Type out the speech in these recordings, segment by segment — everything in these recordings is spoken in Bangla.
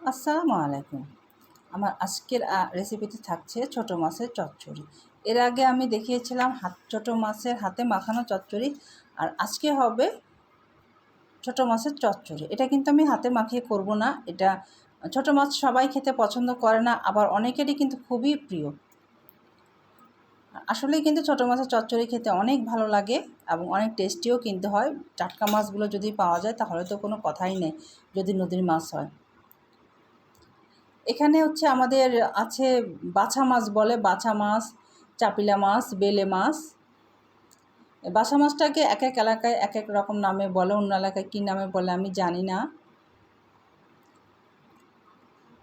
আসসালামু আলাইকুম। আমার আজকের রেসিপিতে থাকছে ছোট মাছের চচ্চড়ি। এর আগে আমি দেখিয়েছিলাম হাত, ছোট মাছের হাতে মাখানো চচ্চড়ি আর আজকে হবে ছোট মাছের চচ্চড়ি। এটা কিন্তু আমি হাতে মাখিয়ে করব না। এটা ছোট মাছ সবাই খেতে পছন্দ করে না, আবার অনেকেরই কিন্তু খুবই প্রিয়। আসলেই কিন্তু ছোট মাছের চচ্চড়ি খেতে অনেক ভালো লাগে এবং অনেক টেস্টিও কিনতে হয়। টাটকা মাছগুলো যদি পাওয়া যায় তাহলে তো কোনো কথাই নেই, যদি নদীর মাছ হয়। এখানে হচ্ছে আমাদের আছে বাছা মাছ বলে, বাছা মাছ, চাপিলা মাছ, বেলে মাছ। বাছা মাছটাকে এক এক এলাকায় এক এক রকম নামে বলে, অন্য এলাকায় কী নামে বলে আমি জানি না।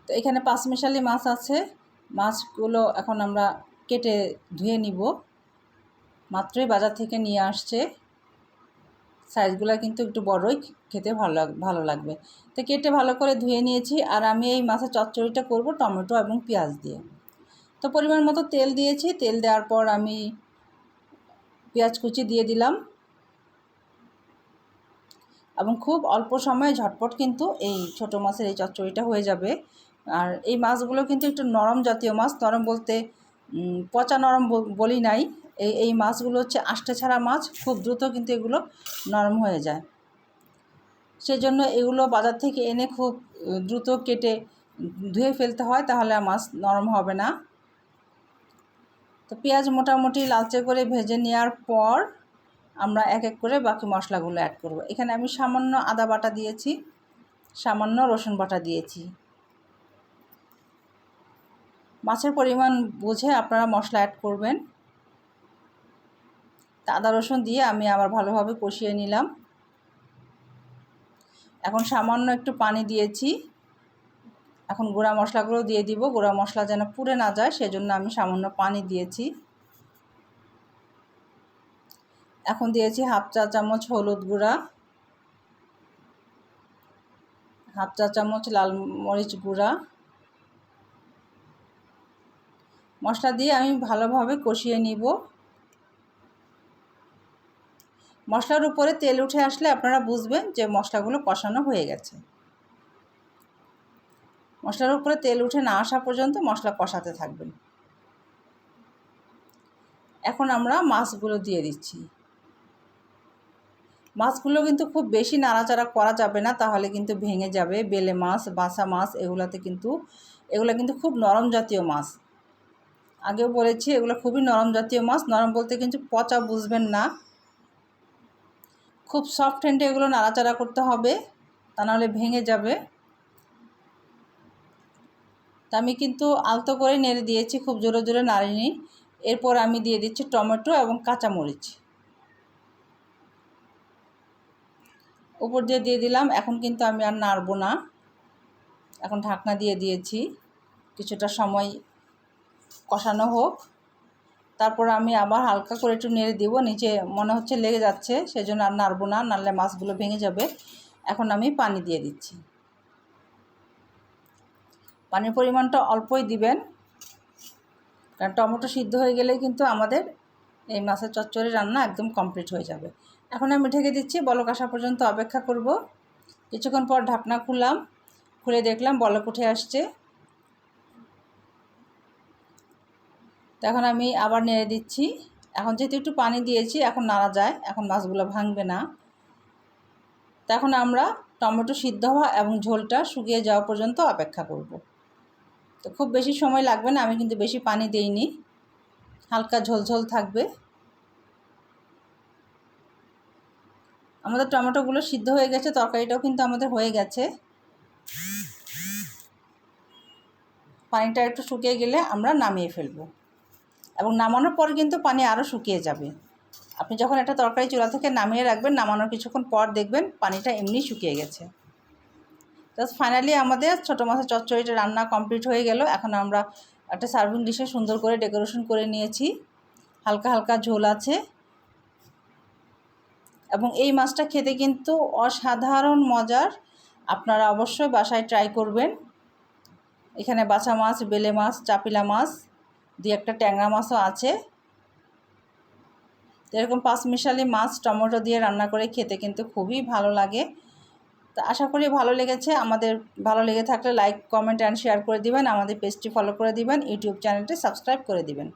তো এখানে পাঁচমিশালি মাছ আছে। মাছগুলো এখন আমরা কেটে ধুয়ে নিব। মাত্রই বাজার থেকে নিয়ে আসছে। সাইজগুলো কিন্তু একটু বড়ই, খেতে ভালো ভালো লাগবে। তো কেটে ভালো করে ধুয়ে নিয়েছি, আর আমি এই মাছের চচ্চড়িটা করব টমেটো এবং পেঁয়াজ দিয়ে। তো পরিমাণ মতো তেল দিয়েছি, তেল দেওয়ার পর আমি পেঁয়াজ কুচি দিয়ে দিলাম। এবং খুব অল্প সময়ে ঝটপট কিন্তু এই ছোট মাছের এই চচ্চড়িটা হয়ে যাবে। আর এই মাছগুলো কিন্তু একটু নরম জাতীয় মাছ, নরম বলতে পচা নরম বলি নাই। এই এই মাছগুলো হচ্ছে আষ্টে ছাড়া মাছ, খুব দ্রুত কিন্তু এগুলো নরম হয়ে যায়। সেজন্য এগুলো বাজার থেকে এনে খুব দ্রুত কেটে ধুয়ে ফেলতে হয়, তাহলে মাছ নরম হবে না। তো পেঁয়াজ মোটামুটি লালচে করে ভেজে নেওয়ার পর আমরা এক এক করে বাকি মশলাগুলো অ্যাড করব। এখানে আমি সামান্য আদা বাটা দিয়েছি, সামান্য রসুন বাটা দিয়েছি। মাছের পরিমাণ বুঝে আপনারা মশলা অ্যাড করবেন। আদা রসুন দিয়ে আমি আবার ভালোভাবে কষিয়ে নিলাম। এখন সামান্য একটু পানি দিয়েছি। এখন গুঁড়া মশলাগুলো দিয়ে দিব। গুঁড়া মশলা যেন পুড়ে না যায়, সেজন্য আমি সামান্য পানি দিয়েছি। এখন দিয়েছি হাফ চা চামচ হলুদ গুঁড়া, হাফ চা চামচ লাল মরিচ গুঁড়া। মশলা দিয়ে আমি ভালোভাবে কষিয়ে নিব। মশলার উপরে তেল উঠে আসলে আপনারা বুঝবেন যে মশলাগুলো কষানো হয়ে গেছে। মশলার উপরে তেল উঠে না আসা পর্যন্ত মশলা কষাতে থাকবেন। এখন আমরা মাছগুলো দিয়ে দিচ্ছি। মাছগুলো কিন্তু খুব বেশি নাড়াচাড়া করা যাবে না, তাহলে কিন্তু ভেঙে যাবে। বেলে মাছ বাসা মাছ এগুলাতে কিন্তু, এগুলো কিন্তু খুব নরম জাতীয় মাছ। আগেও বলেছি এগুলো খুবই নরম জাতীয় মাছ, নরম বলতে কিন্তু পচা বুঝবেন না। খুব সফট হ্যান্ডে এগুলো নাড়াচাড়া করতে হবে, তা নাহলে ভেঙে যাবে। তা আমি কিন্তু আলতো করে নেড়ে দিয়েছি, খুব জোরে জোরে নাড়িনি। এরপর আমি দিয়ে দিচ্ছি টমেটো এবং কাঁচামরিচ। উপর দিয়ে দিয়ে দিলাম, এখন কিন্তু আমি আর নাড়বো না। এখন ঢাকনা দিয়ে দিয়েছি, কিছুটা সময় কষানো হোক। তারপর আমি আবার হালকা করে একটু নেড়ে দিব, নিচে মনে হচ্ছে লেগে যাচ্ছে, সেজন্য আর নাড়বো না, নাড়লে মাছগুলো ভেঙে যাবে। এখন আমি পানি দিয়ে দিচ্ছি। পানির পরিমাণটা অল্পই দিবেন, কারণ টমেটো সিদ্ধ হয়ে গেলেই কিন্তু আমাদের এই মাছের চচ্চড়ি রান্না একদম কমপ্লিট হয়ে যাবে। এখন আমি ঢেকে দিচ্ছি, বলক আসা পর্যন্ত অপেক্ষা করব। কিছুক্ষণ পর ঢাকনা খুললাম, খুলে দেখলাম বলক উঠে আসছে। তো এখন আমি আবার নেড়ে দিচ্ছি। এখন যেহেতু একটু পানি দিয়েছি, এখন নাড়া যায়, এখন মাছগুলো ভাঙবে না। তো এখন আমরা টমেটো সিদ্ধ হওয়া এবং ঝোলটা শুকিয়ে যাওয়া পর্যন্ত অপেক্ষা করব। তো খুব বেশি সময় লাগবে না, আমি কিন্তু বেশি পানি দেইনি। হালকা ঝোল ঝোল থাকবে। আমাদের টমেটোগুলো সিদ্ধ হয়ে গেছে, তরকারিটাও কিন্তু আমাদের হয়ে গেছে। পানিটা একটু শুকিয়ে গেলে আমরা নামিয়ে ফেলব। এবং নামানোর পর কিন্তু পানি আরও শুকিয়ে যাবে। আপনি যখন একটা তরকারি চুলা থেকে নামিয়ে রাখবেন, নামানোর কিছুক্ষণ পর দেখবেন পানিটা এমনি শুকিয়ে গেছে। তো ফাইনালি আমাদের ছোটো মাছের চচ্চড়িটা রান্না কমপ্লিট হয়ে গেল। এখন আমরা একটা সার্ভিং ডিশে সুন্দর করে ডেকোরেশন করে নিয়েছি। হালকা হালকা ঝোল আছে। এবং এই মাছটা খেতে কিন্তু অসাধারণ মজার। আপনারা অবশ্যই বাসায় ট্রাই করবেন। এখানে বাছা মাছ, বেলে মাছ, চাপিলা মাছ দিয়ে একটা ট্যাংরা মাছও আছে। এরকম পাঁচমিশালি মাছ টমেটো দিয়ে রান্না করে খেতে কিন্তু খুবই ভালো লাগে। তো আশা করি ভালো লেগেছে। আমাদের ভালো লেগে থাকলে লাইক কমেন্ট অ্যান্ড শেয়ার করে দিবেন। আমাদের পেজটি ফলো করে দিবেন। ইউটিউব চ্যানেলটি সাবস্ক্রাইব করে দিবেন।